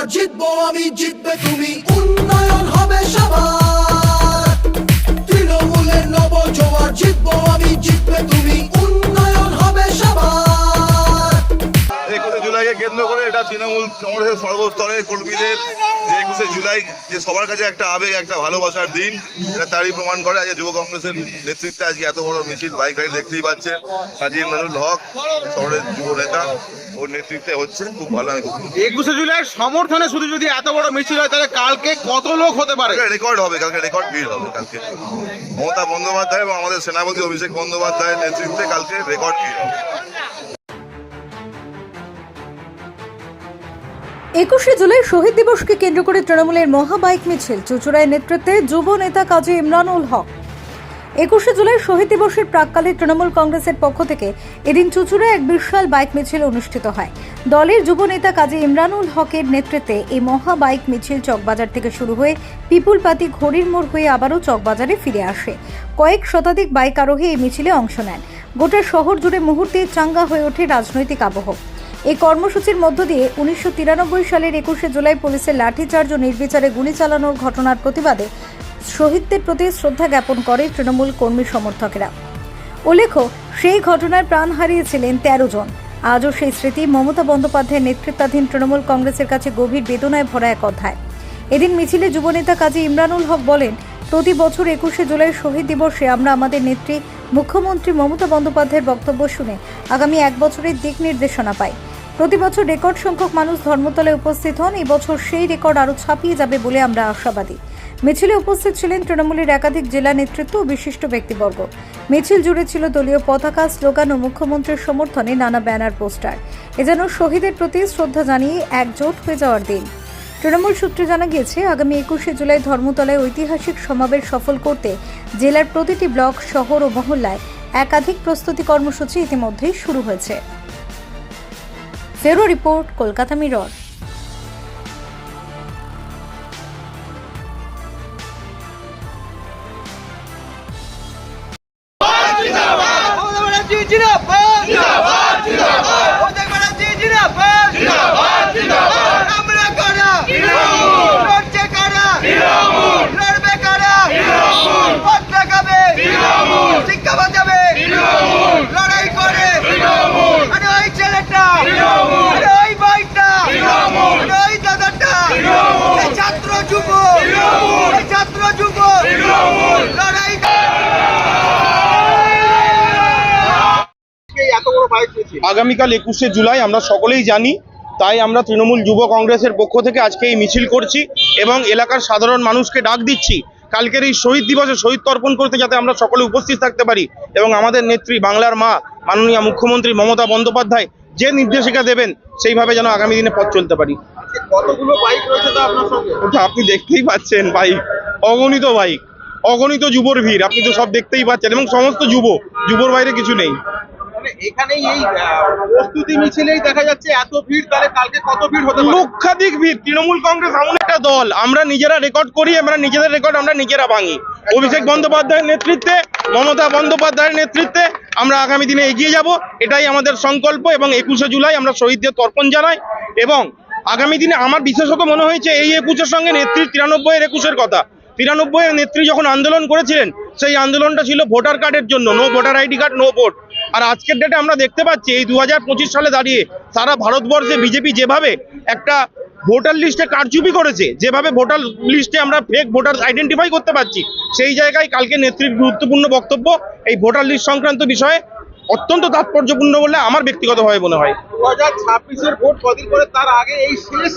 জোয়ার জিতবো আমি, জিতবে তুমি। উন্নয়ন হবে সবার। তৃণমূলের নব জোয়ার, জিতবো আমি, জিতবে তুমি। উন্নয়ন হবে সবার। একুশে জুলাইকে কেন্দ্র করে এটা তৃণমূল কংগ্রেসের সর্বস্তরের কর্মীদের যে একুশে জুলাই যে সবার কাছে একটা আবেগ, একটা ভালোবাসার দিন, এটা তারই প্রমাণ করে আজকে যুব কংগ্রেসের নেতৃত্বে আজকে এত বড় মিছিল বাইক রাইড দেখতেই পাচ্ছেন কাজী মানুল হক, শহরের যুব নেতা। ওর নেতৃত্বে হচ্ছে খুব ভালো আমি খুব খুশি। একুশে জুলাই সমর্থনে শুধু যদি এত বড় মিছিল হয় তাহলে কালকে কত লোক হতে পারে? রেকর্ড হবে কালকে রেকর্ড ভিড় হবে কালকে। মমতা বন্দ্যোপাধ্যায় এবং আমাদের সেনাপতি অভিষেক বন্দ্যোপাধ্যায়ের নেতৃত্বে কালকে রেকর্ড ভিড় হবে। একুশে জুলাই শহীদ দিবসকে কেন্দ্র করে তৃণমূলের মহাবাইক মিছিল চুচুড়ায় নেতৃত্বে যুব নেতা কাজী ইমরানুল হক। একুশে জুলাই শহীদ দিবসের প্রাককালে তৃণমূল কংগ্রেসের পক্ষ থেকে এদিন চুচুড়ায় এক বিশাল বাইক মিছিল অনুষ্ঠিত হয়। দলের যুব নেতা কাজী ইমরানুল হকের নেতৃত্বে এই মহা বাইক মিছিল চকবাজার থেকে শুরু হয়ে পিপুলপাতি ঘড়ির মোড় হয়ে আবারও চকবাজারে ফিরে আসে। কয়েক শতাধিক বাইক আরোহী এই মিছিলে অংশ নেন। গোটা শহর জুড়ে মুহূর্তে চাঙ্গা হয়ে ওঠে রাজনৈতিক আবহ। এই কর্মসূচির মধ্য দিয়ে উনিশশো তিরানব্বই সালের একুশে জুলাই পুলিশের লাঠিচার্জ ও নির্বিচারে গুলি চালানোর ঘটনার প্রতিবাদে শহীদদের প্রতি শ্রদ্ধা জ্ঞাপন করে তৃণমূল কর্মী সমর্থকেরা। উল্লেখ্য, সেই ঘটনায় প্রাণ হারিয়েছিলেন তেরো জন। আজও সেই স্মৃতি মমতা বন্দ্যোপাধ্যায়ের নেতৃত্বাধীন তৃণমূল কংগ্রেসের কাছে গভীর বেদনায় ভরা এক অধ্যায়। এদিন মিছিলে যুবনেতা কাজী ইমরানুল হক বলেন, প্রতি বছর একুশে জুলাই শহীদ দিবসে আমরা আমাদের নেত্রী মুখ্যমন্ত্রী মমতা বন্দ্যোপাধ্যায়ের বক্তব্য শুনে আগামী এক বছরের দিক নির্দেশনা পাই। প্রতি বছর রেকর্ড সংখ্যক মানুষ ধর্মতলায় উপস্থিত হন, এই বছর সেই রেকর্ড আরও ছাপিয়ে যাবে বলে আমরা আশাবাদী। মিছিলে উপস্থিত ছিলেন তৃণমূলের একাধিক জেলা নেতৃত্ব ও বিশিষ্ট ব্যক্তিবর্গ। মিছিল জুড়ে ছিল দলীয় পতাকা, স্লোগান ও মুখ্যমন্ত্রীর সমর্থনে নানা ব্যানার, পোস্টার। এ যেন শহীদের প্রতি শ্রদ্ধা জানিয়ে একজোট হয়ে যাওয়ার দিন। তৃণমূল সূত্রে জানা গিয়েছে, আগামী একুশে জুলাই ধর্মতলায় ঐতিহাসিক সমাবেশ সফল করতে জেলার প্রতিটি ব্লক, শহর ও মহল্লায় একাধিক প্রস্তুতি কর্মসূচি ইতিমধ্যেই শুরু হয়েছে। ফেরো রিপোর্ট, কলকাতা মিরর। আগামীকাল একুশে জুলাই আমরা সকলেই জানি তাই আমরা তৃণমূল যুব কংগ্রেসের পক্ষ থেকে আজকে এই মিছিল করছি এবং এলাকার সাধারণ মানুষকে ডাক দিচ্ছি। কালকের এই শহীদ দিবসে শহীদ তর্পণ করতে যাতে আমরা সকলে উপস্থিত থাকতে পারি এবং আমাদের নেত্রী বাংলার মা মাননীয় মুখ্যমন্ত্রী মমতা বন্দ্যোপাধ্যায় যে নির্দেশিকা দেবেন সেইভাবে যেন আগামী দিনে পথ চলতে পারি। আপনি দেখতেই পাচ্ছেন বাইক অগণিত বাইক অগণিত যুবর ভিড় আপনি তো সব দেখতেই পাচ্ছেন এবং সমস্ত যুব যুবর বাইরে কিছু নেই। মানে এখানেই এই প্রস্তুতি মিছিলেই দেখা যাচ্ছে এত ভিড় তাহলে কালকে কত ভিড় হতে লক্ষাধিক ভিড়। তৃণমূল কংগ্রেস এমন একটা দল। আমরা নিজেরা রেকর্ড করি আমরা নিজেদের রেকর্ড আমরা নিজেরা ভাঙি। অভিষেক বন্দ্যোপাধ্যায়ের নেতৃত্বে মমতা বন্দ্যোপাধ্যায়ের নেতৃত্বে আমরা আগামী দিনে এগিয়ে যাব। এটাই আমাদের সংকল্প এবং একুশে জুলাই আমরা শহীদদের তর্পণ জানাই এবং আগামী দিনে আমার বিশেষত মনে হয়েছে এই একুশের সঙ্গে নেত্রী তিরানব্বই এর একুশের কথা। তিরানব্বই এর নেত্রী যখন আন্দোলন করেছিলেন সেই আন্দোলনটা ছিল ভোটার কার্ডের জন্য no voter ID card no vote আর আজকের ডেটে আমরা দেখতে পাচ্ছি এই দু হাজার পঁচিশ সালে দাঁড়িয়ে সারা ভারতবর্ষে বিজেপি যেভাবে একটা ভোটার লিস্টে কারচুপি করেছে যেভাবে ভোটার লিস্টে আমরা ফেক ভোটার আইডেন্টিফাই করতে পারছি সেই জায়গায় কালকে নেত্রীর গুরুত্বপূর্ণ বক্তব্য এই ভোটার লিস্ট সংক্রান্ত বিষয়ে অত্যন্ত তাৎপর্যপূর্ণ বলে আমার ব্যক্তিগতভাবে মনে হয়। দু হাজার ছাব্বিশের ভোট কদিন করে তার আগে এই শেষ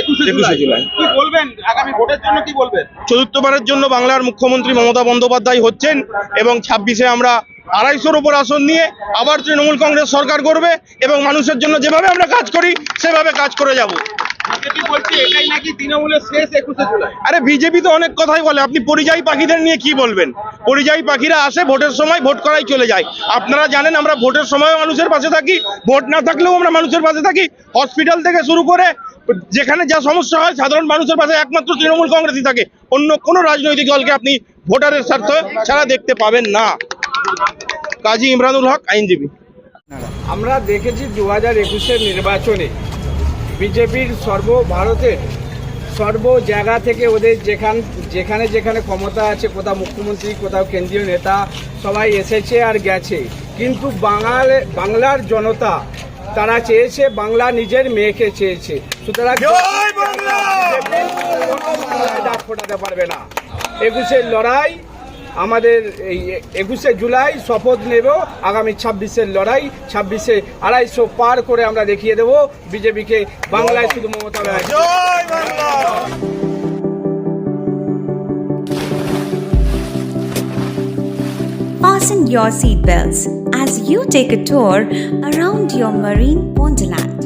একুশে 21শে জুলাই জুলাই। কি বলবেন? আগামী ভোটের জন্য কি বলবেন? চতুর্থবারের জন্য বাংলার মুখ্যমন্ত্রী মমতা বন্দ্যোপাধ্যায় হচ্ছেন এবং ছাব্বিশে আমরা আড়াইশোর উপর আসন নিয়ে আবার তৃণমূল কংগ্রেস সরকার করবে এবং মানুষের জন্য যেভাবে আমরা কাজ করি সেভাবে কাজ করে যাব। আরে বিজেপি তো অনেক কথাই বলে আপনি পরিযায়ী পাখিদের নিয়ে কি বলবেন? পরিযায়ী পাখিরা আসে ভোটের সময় ভোট করাই চলে যায়। আপনারা জানেন আমরা ভোটের সময় মানুষের পাশে থাকি ভোট না থাকলেও আমরা মানুষের পাশে থাকি। হসপিটাল থেকে শুরু করে যেখানে যা সমস্যা হয় সাধারণ মানুষের পাশে একমাত্র তৃণমূল কংগ্রেসই থাকে। অন্য কোনো রাজনৈতিক দলকে আপনি ভোটারের স্বার্থ ছাড়া দেখতে পাবেন না। কাজী ইমরানুল হক আইনজীবী। আমরা দেখেছি দু হাজার একুশের নির্বাচনে বিজেপির সর্বভারতের সর্ব জায়গা থেকে ওদের যেখান যেখানে যেখানে ক্ষমতা আছে কোথাও মুখ্যমন্ত্রী কোথাও কেন্দ্রীয় নেতা সবাই এসেছে আর গেছে। কিন্তু বাঙাল বাংলার জনতা তারা চেয়েছে বাংলা নিজের মেয়েকে চেয়েছে। সুতরাং ডাক ফোটাতে পারবে না। একুশের লড়াই আমাদের এই একুশে জুলাই শপথ নেব আগামী ছাব্বিশের লড়াই ছাব্বিশে আড়াইশো পার করে আমরা দেখিয়ে দেব বিজেপিকে বাংলায় শুধু Mamata Banerjee Fasten your seatbelts as you take a tour around your marine wonderland.